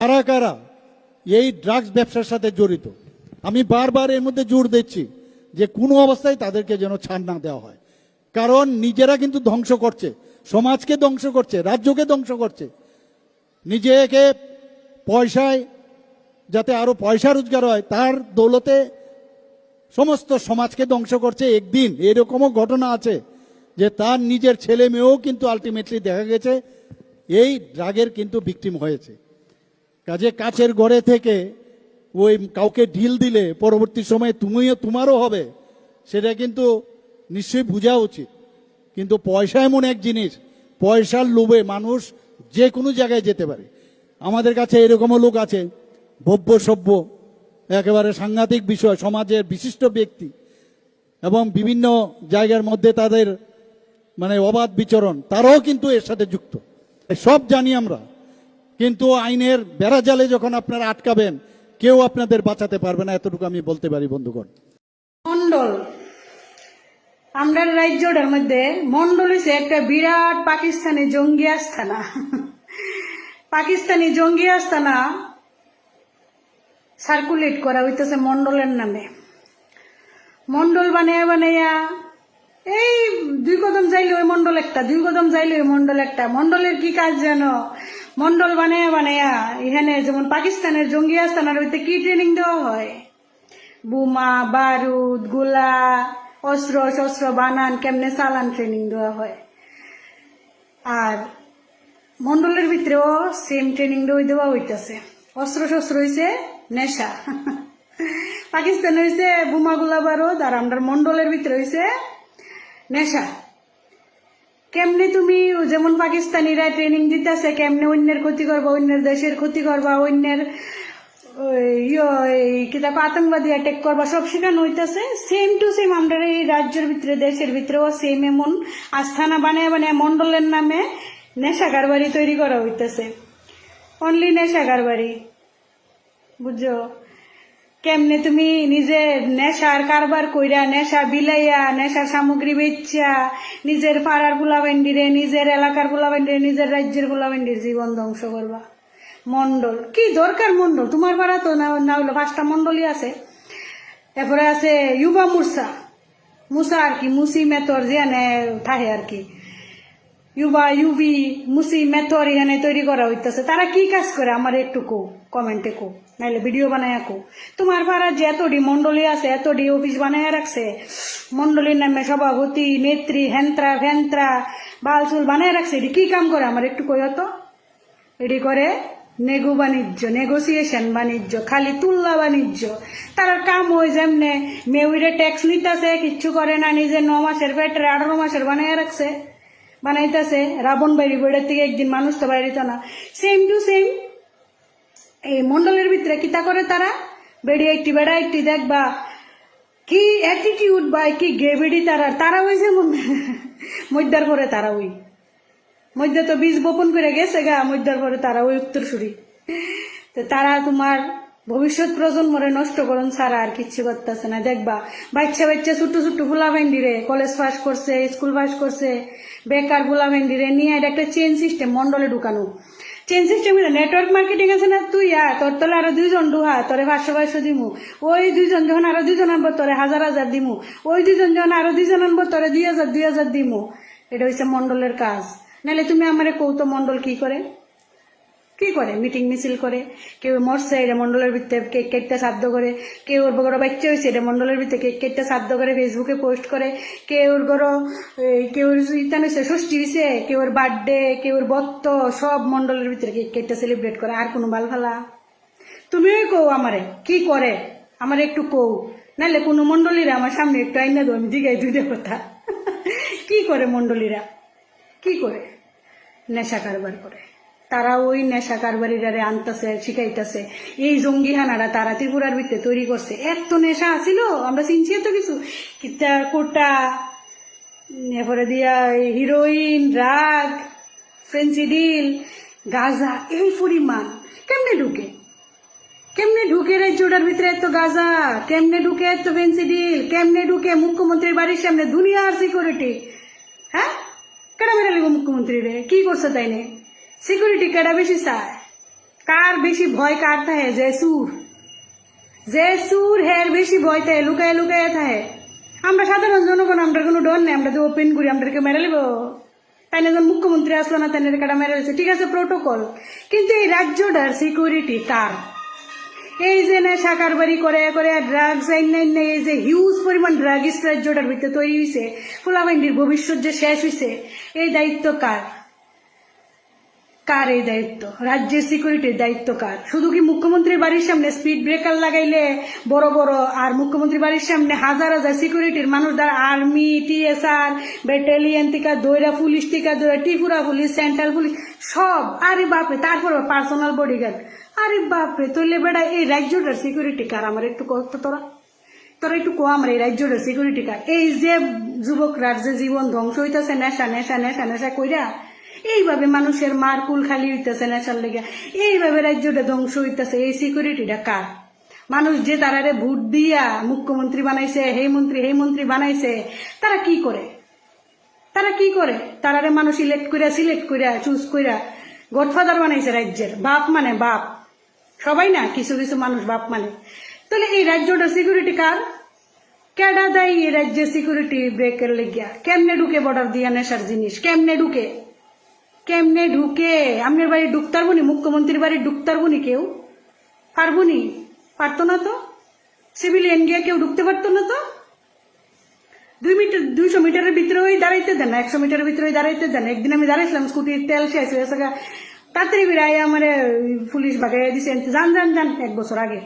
কারা কারা এই ড্রাগস ব্যবসার সাথে জড়িত? আমি বারবার এর মধ্যে জোর দিচ্ছি যে কোনো অবস্থায় তাদেরকে যেন ছাড় না দেওয়া হয়। কারণ নিজেরা কিন্তু ধ্বংস করছে, সমাজকে ধ্বংস করছে, রাজ্যকে ধ্বংস করছে। নিজেকে পয়সায়, যাতে আরও পয়সা রোজগার হয়, তার দৌলতে সমস্ত সমাজকে ধ্বংস করছে একদিন। এরকমও ঘটনা আছে যে তার নিজের ছেলে মেয়েও কিন্তু আলটিমেটলি দেখা গেছে, এই ড্রাগের কিন্তু ভিকটিম হয়েছে। কাজে কাছের গড়ে থেকে ওই কাউকে ঢিল দিলে পরবর্তী সময়ে তুমিও তোমারও হবে, সেটা কিন্তু নিশ্চয়ই বোঝা উচিত। কিন্তু পয়সা এমন এক জিনিস, পয়সার লোভে মানুষ যে কোনো জায়গায় যেতে পারে। আমাদের কাছে এরকমও লোক আছে, ভব্য সভ্য, একেবারে সাংঘাতিক বিষয়, সমাজের বিশিষ্ট ব্যক্তি, এবং বিভিন্ন জায়গার মধ্যে তাদের মানে অবাধ বিচরণ, তারাও কিন্তু এর সাথে যুক্ত। সব জানি আমরা কিন্তু আইনের বেড়াজালে যখন আপনারা আটকাবেন, কেউ আপনাদের বাঁচাতে পারবে না, এতটুকু আমি বলতে পারি, বন্ধুগণ। মন্ডল আমরা রাজ্যটার মধ্যে মন্ডল হচ্ছে একটা বিরাট পাকিস্তানি জঙ্গি আস্থানা পাকিস্তানি জঙ্গি আস্থানা সার্কুলেট করা হইতেছে মন্ডলের নামে। মন্ডল বানাইয়া বানাইয়া, এই দুই কদম যাইলে ওই মন্ডল একটা, দুই কদম যাইলে ওই মন্ডল একটা। মন্ডলের কি কাজ জানো? মন্ডল বানাইয়া বানাইয়া এখানে যেমন পাকিস্তানের জঙ্গি আস্থানার হইতে কি ট্রেনিং দেওয়া হয়? বোমা, বারুদ, গোলা, অস্ত্র, শস্ত্র, বানান, কেমনে চালান ট্রেনিং দেওয়া হয়? আর মন্ডলের ভিতরেও সেম ট্রেনিং দেওয়া হইতেছে। অস্ত্র শস্ত্র হইছে নেশা। পাকিস্তানে হইছে বোমা, গোলা, বারুদ, আর আমরা মন্ডলের ভিতরে হইছে নেশা। কেমনে তুমি যেমন পাকিস্তানিরা ট্রেনিং দিতেছে, কেমনে অন্যের ক্ষতি করবা, অন্যের দেশের ক্ষতি করবা, অন্যের আতঙ্কবাদী অ্যাটাক করবা, সব শেখানো হইতেছে। সেম টু সেম আমরা এই রাজ্যের ভিতরে, দেশের ভিতরেও সেম এমন আস্থানা বানায় বানায় মন্ডলের নামে নেশাগার বাড়ি তৈরি করা হইতেছে। অনলি নেশাগার বাড়ি। বুঝছ? কেমনে তুমি নিজে নেশার কারবার কইরা, নেশা বিলাইয়া, নেশার সামগ্রী বেচা নিজের পাড়ার পোলাবেন্ডিরে নিজের এলাকার পোলাবেন্ডিরে নিজের রাজ্যের পোলাবেন্ডির জীবন ধ্বংস করবা। মন্ডল কি দরকার মন্ডল তোমার পাড়া তো না হলো পাঁচটা মন্ডলই আছে। এরপরে আছে ইউবা মুরসা মুসা আর কি, মুসি মেতর জিয়ানে থাহে আর কি। ইউবা, ইউবি, মুসি মেথর এখানে তৈরি করা হইতেছে। তারা কি কাজ করে? আমার একটু কো কমেন্টে কো নাইলে ভিডিও বানায় কো তোমার পাড়া যে এতটি মন্ডলী আছে এতটি অফিস বানায় রাখছে মন্ডলীর নামে সভাপতি, নেত্রী, হেন্ত্রা, ফেন্ত্রা বালচুল বানায় রাখছে, এটি কি কাম করে আমার একটু কই তো? এটি করে নেগো বাণিজ্য নেগোসিয়েশন বাণিজ্য, খালি তুল্লা বাণিজ্য। তার কাম ওই যেমনে মেউরে ট্যাক্স নিতেছে, কিচ্ছু করে না, নিজে ন মাসের পেটের আঠারো মাসের বানায় রাখছে। বানাইতেছে, রাবণ বাইরি বেড়ের থেকে একদিন মানুষ তো বাইরিত না। সেম টু সেম এই মন্ডলের ভিতরে কিতা করে তারা? বেড়ি একটি বেড়া একটি দেখবা। কি অ্যাটিটিউড বা কি গেবিডি তারা? তারা যেমন মধ্যার পরে তারা ওই। মধ্যে তো বীজ বপন করে গেছে গা, মধ্যার পরে তারা ওই উত্তরসূরি। তো তারা তোমার ভবিষ্যৎ প্রজন্মরে নষ্ট করুন ছাড়া আর কিচ্ছু করতেছে না। দেখবা, বাচ্চা বাচ্চা ছোট্ট ছোট্ট ফুলা ভেন্ডিরে কলেজ পাস করছে স্কুল পাস করছে, বেকার ফুলা ভেন্ডিরে নিয়ে একটা চেন সিস্টেম মন্ডলে ঢুকানো। চেন সিস্টেম নেটওয়ার্ক মার্কেটিং আছে না? তুই আ তোর তলে আরও দুইজন ডুহা তোরে পাঁচশো পাঁচশো দিমু। ওই দুইজন যখন আরও দুইজন আনব, তোরে হাজার হাজার দিমু। ওই দুইজন যখন আরও দুইজন আনব, তোরে দুই হাজার দুই হাজার দিমু। এটা হচ্ছে মন্ডলের কাজ। নাহলে তুমি আমারে কৌতো মন্ডল কি করে? কি করে? মিটিং মিছিল করে? কেউ মরছে, এটা মন্ডলের ভিতরে কেক কেটে সাধ্য করে? কেউ ওর বড় বাচ্চা হয়েছে, এটা মন্ডলের ভিতরে কেক কেটে সাধ্য করে ফেসবুকে পোস্ট করে? কেউ ওর গড় কেউ ইতান হয়েছে ষষ্ঠী হয়েছে কেউ ওর বার্থডে কেউ ওর বত্ত, সব মন্ডলের ভিতরে কেক কেটে সেলিব্রেট করে, আর কোনো বাল ফালা? তুমিও কও আমারে, কি করে? আমারে একটু কও। নাহলে কোনো মন্ডলীরা আমার সামনে একটু আইনা দো আমি দিগাই দুইটা কথা কি করে মন্ডলীরা কি করে? নেশা কারবার করে। তারা ওই নেশা কারবারিরারে আনতেছে, শিখাইতেছে। এই জঙ্গি হানারা তারা ত্রিপুরার ভিতরে তৈরি করছে। এত নেশা আছিল, আমরা চিনছি তো কিছু। কোটা এরপরে দিয়া হিরোইন ড্রাগ ফেন্সিডিল গাজা, এই পরিমাণ। কেমনে ঢুকে? কেমনে ঢুকে রাজ্যটার ভিতরে এত গাজা? কেমনে ঢুকে এত ফেন্সিডিল কেমনে ঢুকে মুখ্যমন্ত্রীর বাড়ির সামনে দুনিয়ার সিকিউরিটি হ্যাঁ? কেন লিগো মুখ্যমন্ত্রী রে? কি করছে তাই নে সিকিউরিটি কেডা বেশি চায় কার বেশি ভয় কার থাকে? যে সুর যে সুর হের বেশি ভয় থাকে, লুকায় লুকায় থাকে। আমরা সাধারণ জনগণ, আমরা কোনো ডর নেই, আমরা তো ওপেন করি, আমাদেরকে মেরে নেব। তাই না মুখ্যমন্ত্রী আসলো না, তাই কাটা মেরে রয়েছে ঠিক আছে প্রোটোকল কিন্তু এই রাজ্যটার সিকিউরিটি কার? এই যে নেশা কারবারি করে করে ড্রাগস নাই এই যে হিউজ পরিমাণ ড্রাগিস্ট রাজ্যটার ভিতরে তৈরি হয়েছে ফুলাবাইন্ডির ভবিষ্যৎ যে শেষ হয়েছে এই দায়িত্ব কার? কার এই দায়িত্ব রাজ্যের সিকিউরিটির দায়িত্ব কার? শুধু কি মুখ্যমন্ত্রীর বাড়ির সামনে স্পিড ব্রেকার লাগাইলে বড় বড়, আর মুখ্যমন্ত্রীর বাড়ির সামনে হাজার হাজার সিকিউরিটির মানুষ দ্বারা আর্মি টিএসআর ব্যাটালিয়ন টিকা দৈরা পুলিশ টিকা দৈরা ত্রিপুরা পুলিশ সেন্ট্রাল পুলিশ সব, আরে বাপরে, তারপর পার্সোনাল বডিগার্ড আরে বাপরে, তৈলে বেড়া, এই রাজ্যটার সিকিউরিটি কার? আমার একটু কত তোরা তোরা একটু কো আমার এই রাজ্যটার সিকিউরিটি কার? এই যে যুবকরার যে জীবন ধ্বংস হইতেছে, নেশা নেশা নেশা নেশা কইরা এইভাবে মানুষের মার কুল খালি হইতেছে নেশার লেগে এইভাবে রাজ্যটা ধ্বংস হইতেছে। এই সিকিউরিটিটা কার? মানুষ যে তারারে ভোট দিয়া মুখ্যমন্ত্রী বানাইছে, হে মন্ত্রী হে মন্ত্রী বানাইছে, তারা কি করে? তারা কি করে? তারারে মানুষ ইলেক্ট কইরা সিলেক্ট কইরা চুজ কইরা গডফাদার বানাইছে রাজ্যের। বাপ মানে বাপ। সবাই না, কিছু কিছু মানুষ বাপ মানে। তাহলে এই রাজ্যটা সিকিউরিটি কার? কেডা দেয় এই রাজ্যের সিকিউরিটি ব্রেকের লেগিয়া? কেমনে ঢুকে বর্ডার দিয়া নেশার জিনিস? কেমনে ঢুকে? কেমনে ঢুকে? আপনার বাড়ি ঢুকতারবো নি মুখ্যমন্ত্রীর বাড়ি ঢুকতারবো নি কেউ? পারব নি পারতো না তো? সিভিল গিয়ে কেউ ঢুকতে পারতো না তো? দুই মিটার, দুইশো মিটারের ভিতরে ওই দাঁড়াইতে দেন একশো মিটারের ভিতরে ওই দাঁড়াইতে দেন একদিন আমি দাঁড়াইছিলাম স্কুটির তেল শেষ হয়ে গেছে। তাড়াতাড়ি বিড়াই আমার পুলিশ বাগাই দিছে। যান যান যান, এক বছর আগে।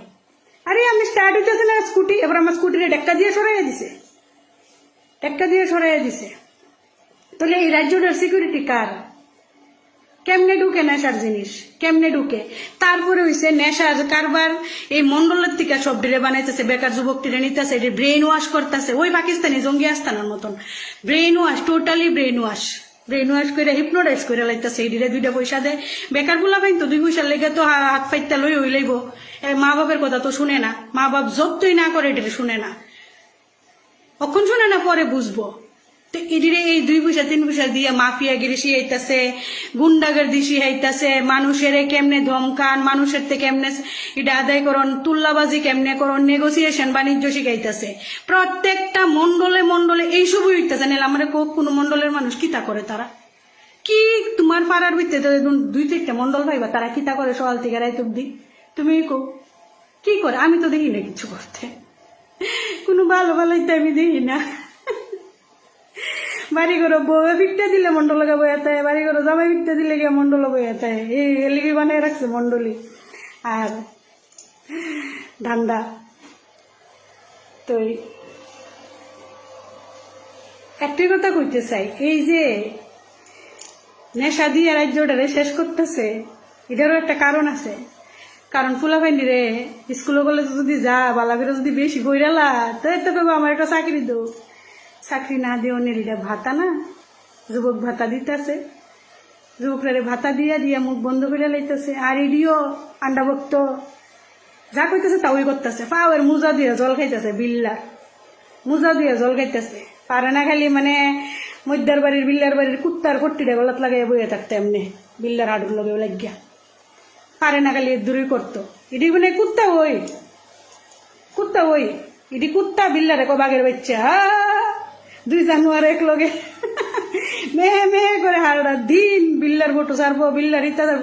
আরে আমি স্টার্ট হইতেছে না স্কুটি? এবার আমার স্কুটিরে টেক্কা দিয়ে সরাইয়া দিছে। টেক্কা দিয়ে সরাইয়া দিছে। তাহলে এই রাজ্যটার সিকিউরিটি কার? কেমনে ঢুকে নেশার জিনিস? কেমনে ঢুকে? তারপরে হইছে নেশার কারবার। এই মন্ডলের থেকে সব ডিরে বানাইতেছে, বেকার যুবক টিরে নিতেছে, এটি ব্রেন ওয়াশ করতেছে। ওই পাকিস্তানি জঙ্গি আস্তানার মতন। Brain wash totally brain wash brain wash করে হিপনোটাইজ করে লাইতেছে, এই ডিরে দুইটা পয়সা দেয় বেকারগুলা পাইন তো দুই পয়সার লেগে তো হাত ফাইতে লই হই লইব। মা বাপের কথা তো শুনে না। মা বাপ যতই না করে এটি শুনে না। অক্ষণ শুনে না পরে বুঝব। তো এদিকে এই দুই পয়সা, তিন পয়সা দিয়ে মাফিয়া গিরি শিখাইতেছে গুন্ডাগর্দি শিখাইতেছে মানুষের কেমনে ধমকান, মানুষের থেকে কেমনে এটা আদায় করন, তুল্লাবাজি কেমনে করন নেগোসিয়েশন বাণিজ্য শিখাইতেছে। প্রত্যেকটা মন্ডলে মন্ডলে এইসবই হইতেছে, নাহলে আমার কোনো মন্ডলের মানুষ কিতা করে তারা? কি তোমার পাড়ার ভিতরে তো একদম দুই চারটা মন্ডল ভাইবা তারা কিতা করে সকাল থেকে রায় অব্দি তুমি কো কি করে? আমি তো দেখি না কিছু করতে। কোনো ভালো ভালোই তো আমি দেখি না। বাড়ি করো বউ ভিক্ষা দিলে মন্ডলকে বইয়াতে বাড়ি করো জামাই ভিক্ষা দিলে গিয়ে মন্ডল বইয়াতে এই এলিগি বানিয়ে রাখছে মন্ডলী আর ধান্দা। তো একটি কথা কইতে চাই, এই যে নেশা দিয়ে রাজ্যটারে শেষ করতেছে, এটারও একটা কারণ আছে। কারণ ফুলাফাইনি রে স্কুলে কলেজে যদি যা বালা করে যদি বেশি বইরালা তো তো কইবো আমার একটা চাকরি দো চাকরি না দিও নেলিটা ভাতা না? যুবক ভাতা দিতেছে। যুবকরা ভাতা দিয়া দিয়া মুখ বন্ধ করে লাইতেছে। আর ইডিও আন্ডা ভক্ত যা কইতেছে তা ওই করতেছে। পাওয়ার মুজা দিয়ে জল খাইতেছে বিল্লার মুজা দিয়ে জল খাইতেছে। পারে না খালি মানে মধ্যার বাড়ির, বিল্লার বাড়ির কুত্তার কট্টিটা গলাত লাগাই বইয়ে থাকতে এমনি। বিল্লার হাডুর লগে লাগিয়া। পারে না খালি দূরই করতো। এটি মানে কুত্তা ওই। কুত্তা ওই। এটি কুত্তা, বিল্লারে কো বাঘের বাচ্চা। আ! দুই জানুয়ার এক লগে। মেহে মেহে করে হারডা দিন, বিল্লার ফটো সারবো, বিল্লার ইত্যাদি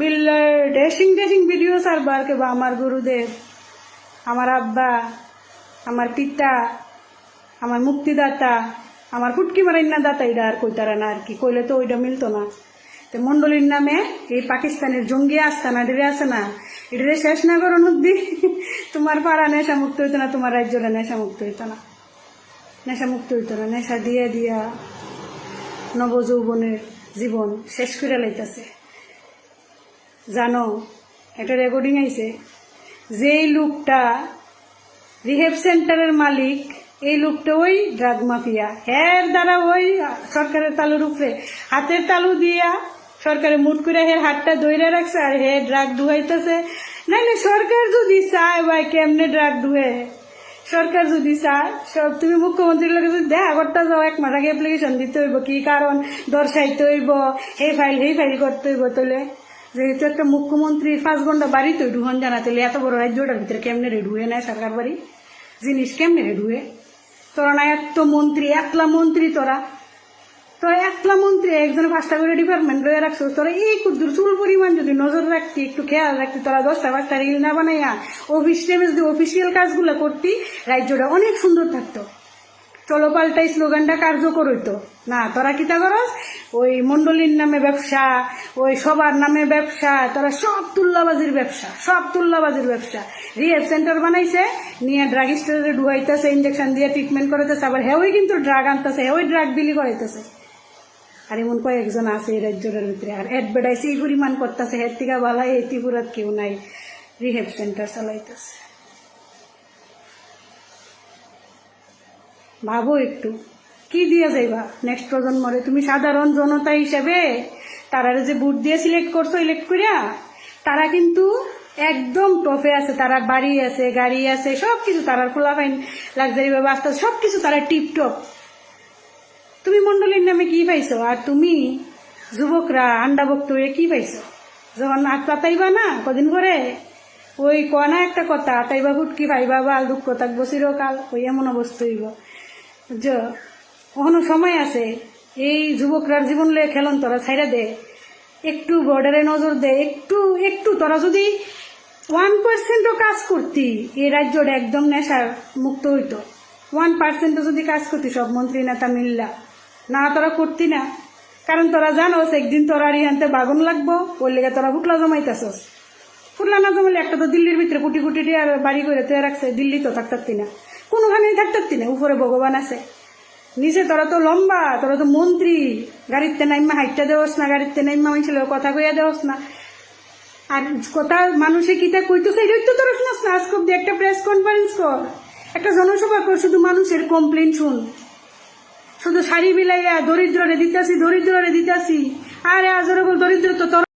বিল্লার ড্রেসিং ড্রেসিং ভিডিও সারবো, আর কেবা আমার গুরুদেব, আমার আব্বা, আমার পিতা, আমার মুক্তিদাতা, আমার ফুটকি মারাই না দাতা এটা আর কইতারা না আর কি। কইলে তো ওইটা মিলতো না। তো মন্ডলীর নামে এই পাকিস্তানের জঙ্গি আস্তানা, ডিরে আছে না এটারে শেষ না করো নদী তোমার পাড়া নেশা মুক্ত হইতো না, তোমার রাজ্যটা নেশা মুক্ত হইতো না। নেশা মুক্ত হইতো না, নেশা দিয়া দিয়া নবযৌবনের জীবন শেষ করে লাইতেছে। জানো একটা রেকর্ডিং আইছে, যেই লোকটা রিহেব সেন্টারের মালিক, এই লোকটা ওই ড্রাগ মাফিয়া এর দ্বারা ওই সরকারের তালুর উপরে, হাতের তালু দিয়া সরকারে মুট করে হের হাতটা দইরে রাখছে আর হে ড্রাগ ধুয়াইতেছে নাইলে সরকার যদি চায় ভাই কেমনে ড্রাগ ধুয়ে সরকার যদি চায় তুমি মুখ্যমন্ত্রীর লোকে যদি দেখা করতে যাও, এক মাস আগে অ্যাপ্লিকেশন দিতে হইব। কি কারণ? দর্শাইতে হইব এই ফাইল সেই ফাইল করতে হইব তাহলে। যেহেতু একটা মুখ্যমন্ত্রী পাঁচ ঘণ্টা বাড়িতে ঢুহন জানা, তাহলে এত বড় রাজ্যটার ভিতরে কেমনে রে ঢুয়ে নেয় সরকার বাড়ি? জিনিস কেমনে রে ঢুয়ে তোরা না এত মন্ত্রী, একলা মন্ত্রী তোরা। তোরা একলা মন্ত্রী, একজনে পাঁচটা করে ডিপার্টমেন্ট লয়ে রাখছো। তোরা এই কুদ্দুর চুল পরিমাণ যদি নজর রাখতি, একটু খেয়াল রাখতি, তোরা দশটা পাঁচটা রিল না বানাইয়া অফিস নেমে যদি অফিসিয়াল কাজগুলো করতি, রাজ্যটা অনেক সুন্দর থাকতো। চলো পাল্টাই স্লোগানটা কার্যকর হইতো। না, তোরা কিতা করস ওই মন্ডলীর নামে ব্যবসা, ওই সবার নামে ব্যবসা, তোরা সব তুল্লাবাজির ব্যবসা, সব তুল্লাবাজির ব্যবসা। রিহেব সেন্টার বানাইছে, নিয়ে ড্রাগ স্টোরে ঢুকাইতেছে ইঞ্জেকশন দিয়ে ট্রিটমেন্ট করাইতেছে, আবার হেওই কিন্তু ড্রাগ আনতেছে, হেওই ড্রাগ বিলি করাইতেছে। আর এমন কয়েকজন আছে এই রাজ্যটার ভিতরে আর অ্যাডভার্টাইজ এই পরিমাণ করতেছে হের থেকে বালা এই ত্রিপুরাত কেউ নাই রিহেব সেন্টার চালাইতেছে ভাবো একটু কি দিয়ে যাইবা নেক্সট প্রজন্মরে তুমি সাধারণ জনতা হিসেবে তারা যে বুট দিয়ে সিলেক্ট করছ ইলেক্ট করিয়া তারা কিন্তু একদম টপে আছে তারা বাড়ি আছে গাড়ি আছে সব কিছু তারার খোলাফাইন লাক্সারি ভাবে আসতে সব কিছু তারা টিপ টপ তুমি মন্ডলীর নামে কি পাইছো? আর তুমি যুবকরা আন্ডা বক্ত হয়ে কি পাইছো? যখন হাত পাতাইবা না, কদিন করে ওই কনা একটা কথা, আতাইবা ফুটকি পাইবা, বাল দুঃখ তাক থাকব চিরকাল ওই এমন অবস্থা হইব যে, কখনো সময় আছে, এই যুবকরার জীবন লয়ে খেলন তোরা ছাইরা দে, একটু বর্ডারে নজর দে, একটু একটু তোরা যদি ওয়ান পার্সেন্টও কাজ করতি এই রাজ্যটা একদম নেশার মুক্ত হইতো ওয়ান পার্সেন্টও যদি কাজ করতি সব মন্ত্রী নেতা, মিল্লা। না তোরা করতি না। কারণ তোরা জানোস, একদিন তোরা রিহান্তে বাগন লাগবো, ওর লেগে তোরা ফুটলা জমাইতেছস। ফুটলা না জমাইলে একটা তো দিল্লির ভিতরে কুটি কোটি আর বাড়ি করে তুই রাখছে, দিল্লি তো থাকতারতি না। কোনোখানেই থাকতারতি না, উপরে ভগবান আছে। নিচে তোরা তো লম্বা, তোরা তো মন্ত্রী, গাড়িতে নাইমা হাইটটা দেওয়াস না, গাড়িতে নাইমা মানুষের কথা কইয়া দেওয়াস না। আর কথা মানুষে কিতা কইতেছে, এটাই তো তোরা শুনাস না। আজকে একটা প্রেস কনফারেন্স কর, একটা জনসভা কর, শুধু মানুষের কমপ্লেন শুন। শুধু শাড়ি মিলাইয়া দরিদ্র রে দরিদ্ররে দরিদ্র রে দিতাছি। আরে আজরে দরিদ্র তো